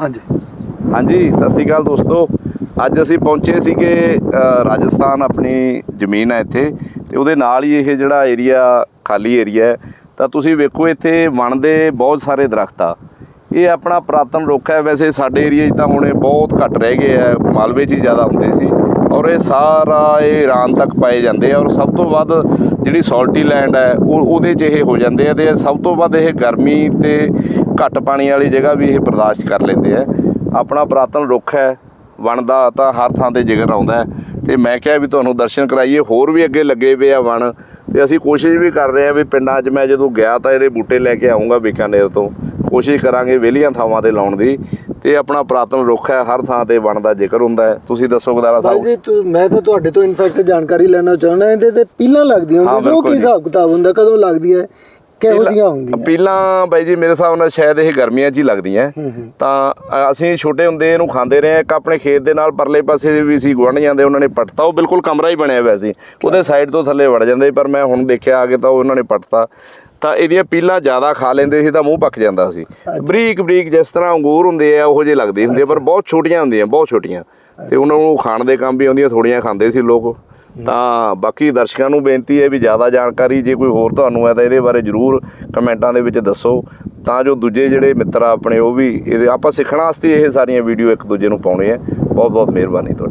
ਹਾਂਜੀ। ਹਾਂਜੀ, ਸਤਿ ਸ਼੍ਰੀ ਅਕਾਲ ਦੋਸਤੋ। ਅੱਜ ਅਸੀਂ ਪਹੁੰਚੇ ਸੀਗੇ ਰਾਜਸਥਾਨ ਆਪਣੀ ਜ਼ਮੀਨ ਹੈ ਇੱਥੇ। ਤੇ ਉਹਦੇ ਨਾਲ ਹੀ ਇਹ ਜਿਹੜਾ ਏਰੀਆ ਖਾਲੀ ਏਰੀਆ ਹੈ। ਤਾਂ ਤੁਸੀਂ ਵੇਖੋ, ਇੱਥੇ ਵਣ ਦੇ ਬਹੁਤ ਸਾਰੇ ਦਰਖਤ ਆ। ਇਹ ਆਪਣਾ ਪੁਰਾਤਨ ਰੁੱਖ ਹੈ। ਵੈਸੇ ਸਾਡੇ ਏਰੀਆ 'ਚ ਤਾਂ ਹੁਣ ਬਹੁਤ ਘੱਟ ਰਹਿ ਗਏ ਆ। ਮਾਲਵੇ 'ਚ ਹੀ ਜ਼ਿਆਦਾ ਹੁੰਦੇ ਸੀ। ਔਰ ਇਹ ਸਾਰਾ ਇਹ ਈਰਾਨ ਤੱਕ ਪਾਏ ਜਾਂਦੇ ਆ ਔਰ ਸਭ ਤੋਂ ਵੱਧ ਜਿਹੜੀ ਸੌਲਟੀ ਲੈਂਡ ਹੈ, ਉਹ ਉਹਦੇ 'ਚ ਇਹ ਹੋ ਜਾਂਦੇ ਆ ਤੇ ਸਭ ਤੋਂ ਵੱਧ ਇਹ ਗਰਮੀ ਤੇ ਘੱਟ ਪਾਣੀ ਵਾਲੀ ਜਗ੍ਹਾ ਵੀ ਇਹ ਬਰਦਾਸ਼ਤ ਕਰ ਲੈਂਦੇ ਆ। ਆਪਣਾ ਪੁਰਾਤਨ ਰੁੱਖ ਹੈ ਵਣ ਦਾ ਤਾਂ ਹਰ ਥਾਂ ਤੇ ਜ਼ਿਕਰ ਆਉਂਦਾ ਹੈ ਤੇ ਮੈਂ ਕਿਹਾ ਵੀ ਤੁਹਾਨੂੰ ਦਰਸ਼ਨ ਕਰਾਈਏ, ਹੋਰ ਵੀ ਅੱਗੇ ਲੱਗੇ ਪਏ ਆ ਵਣ। ਤੇ ਅਸੀਂ ਕੋਸ਼ਿਸ਼ ਵੀ ਕਰ ਰਹੇ ਆ ਵੀ ਪਿੰਡਾਂ 'ਚ ਮੈਂ ਜਦੋਂ ਗਿਆ ਤਾਂ ਇਹਦੇ ਬੂਟੇ ਲੈ ਕੇ ਆਉਂਗਾ ਬੀਕਾਨੇਰ ਤੋਂ। ਕੋਸ਼ਿਸ਼ ਕਰਾਂਗੇ ਵਿਹਲੀਆਂ ਥਾਵਾਂ ਤੇ ਲਾਉਣ ਦੀ ਤੇ ਆਪਣਾ ਪੁਰਾਤਨ ਰੁੱਖ ਹੈ ਹਰ ਥਾਂ ਤੇ ਵਣ ਦਾ ਜ਼ਿਕਰ ਹੁੰਦਾ ਹੈ। ਤੁਸੀਂ ਦੱਸੋ ਗਦਾਰਾ ਸਾਹਿਬ? ਜੀ ਮੈਂ ਤਾਂ ਤੁਹਾਡੇ ਤੋਂ ਇਨਫੈਕਟ ਜਾਣਕਾਰੀ ਲੈਣਾ ਚਾਹੁੰਦਾ ਇਹਦੇ ਤੇ ਪੀਲਾਂ ਲੱਗਦੀਆਂ ਹੁੰਦੀਆਂ ਉਹ ਕੀ। ਹਿਸਾਬ ਕਿਤਾਬ ਹੁੰਦਾ ਕਦੋਂ ਲੱਗਦੀ ਹੈ? ਕਿਹੋ ਜਿਹੀਆਂ ਹੁੰਦੀਆਂ? ਪੀਲਾਂ ਬਾਈ ਜੀ ਮੇਰੇ ਹਿਸਾਬ ਨਾਲ ਸ਼ਾਇਦ ਇਹ ਗਰਮੀਆਂ 'ਚ ਹੀ ਲੱਗਦੀਆਂ। ਤਾਂ ਅਸੀਂ ਛੋਟੇ ਹੁੰਦੇ ਇਹਨੂੰ ਖਾਂਦੇ ਰਹੇ। ਇੱਕ ਆਪਣੇ ਖੇਤ ਦੇ ਨਾਲ ਪਰਲੇ ਪਾਸੇ ਵੀ ਸੀ ਗੁਆਂਢ ਜਾਂਦੇ ਉਹਨਾਂ ਨੇ ਪੱਟਤਾ। ਉਹ ਬਿਲਕੁਲ ਕਮਰਾ ਹੀ ਬਣਿਆ ਹੋਇਆ ਸੀ। ਉਹਦੇ ਸਾਈਡ ਤੋਂ ਥੱਲੇ ਵੜ ਜਾਂਦੇ ਪਰ ਮੈਂ ਹੁਣ ਦੇਖਿਆ ਆ ਕੇ ਤਾਂ ਉਹਨਾਂ ਨੇ ਪੱਟਤਾ। ਤਾਂ ਇਹਦੀਆਂ ਪੀਲਾਂ ਜ਼ਿਆਦਾ ਖਾ ਲੈਂਦੇ ਸੀ ਤਾਂ ਮੂੰਹ ਪੱਕ ਜਾਂਦਾ ਸੀ। ਬਰੀਕ ਬਰੀਕ ਜਿਸ ਤਰ੍ਹਾਂ ਅੰਗੂਰ ਹੁੰਦੇ ਆ ਉਹੋ ਜਿਹੇ ਲੱਗਦੇ ਹੁੰਦੇ ਪਰ ਬਹੁਤ ਛੋਟੀਆਂ ਹੁੰਦੀਆਂ ਬਹੁਤ ਛੋਟੀਆਂ। ਤੇ ਉਹਨਾਂ ਨੂੰ ਖਾਣ ਦੇ ਕੰਮ ਵੀ ਆਉਂਦੀਆਂ ਥੋੜੀਆਂ ਖਾਂਦੇ ਸੀ ਲੋਕ। ਤਾਂ ਬਾਕੀ ਦਰਸ਼ਕਾਂ ਨੂੰ ਬੇਨਤੀ ਹੈ ਵੀ ਜ਼ਿਆਦਾ ਜਾਣਕਾਰੀ, ਜੇ ਕੋਈ ਹੋਰ ਤੁਹਾਨੂੰ ਹੈ ਤਾਂ ਇਹਦੇ ਬਾਰੇ ਜਰੂਰ ਕਮੈਂਟਾਂ ਦੇ ਵਿੱਚ ਦੱਸੋ। ਤਾਂ ਜੋ ਦੂਜੇ ਜਿਹੜੇ ਮਿੱਤਰ ਆ ਆਪਣੇ, ਉਹ ਵੀ ਇਹਦੇ, ਆਪਾਂ ਸਿੱਖਣ ਵਾਸਤੇ ਇਹ ਸਾਰੀਆਂ ਵੀਡੀਓ ਇੱਕ ਦੂਜੇ ਨੂੰ ਪਾਉਣੇ ਆ। ਬਹੁਤ ਬਹੁਤ ਮਿਹਰਬਾਨੀ ਤੁਹਾਡੀ।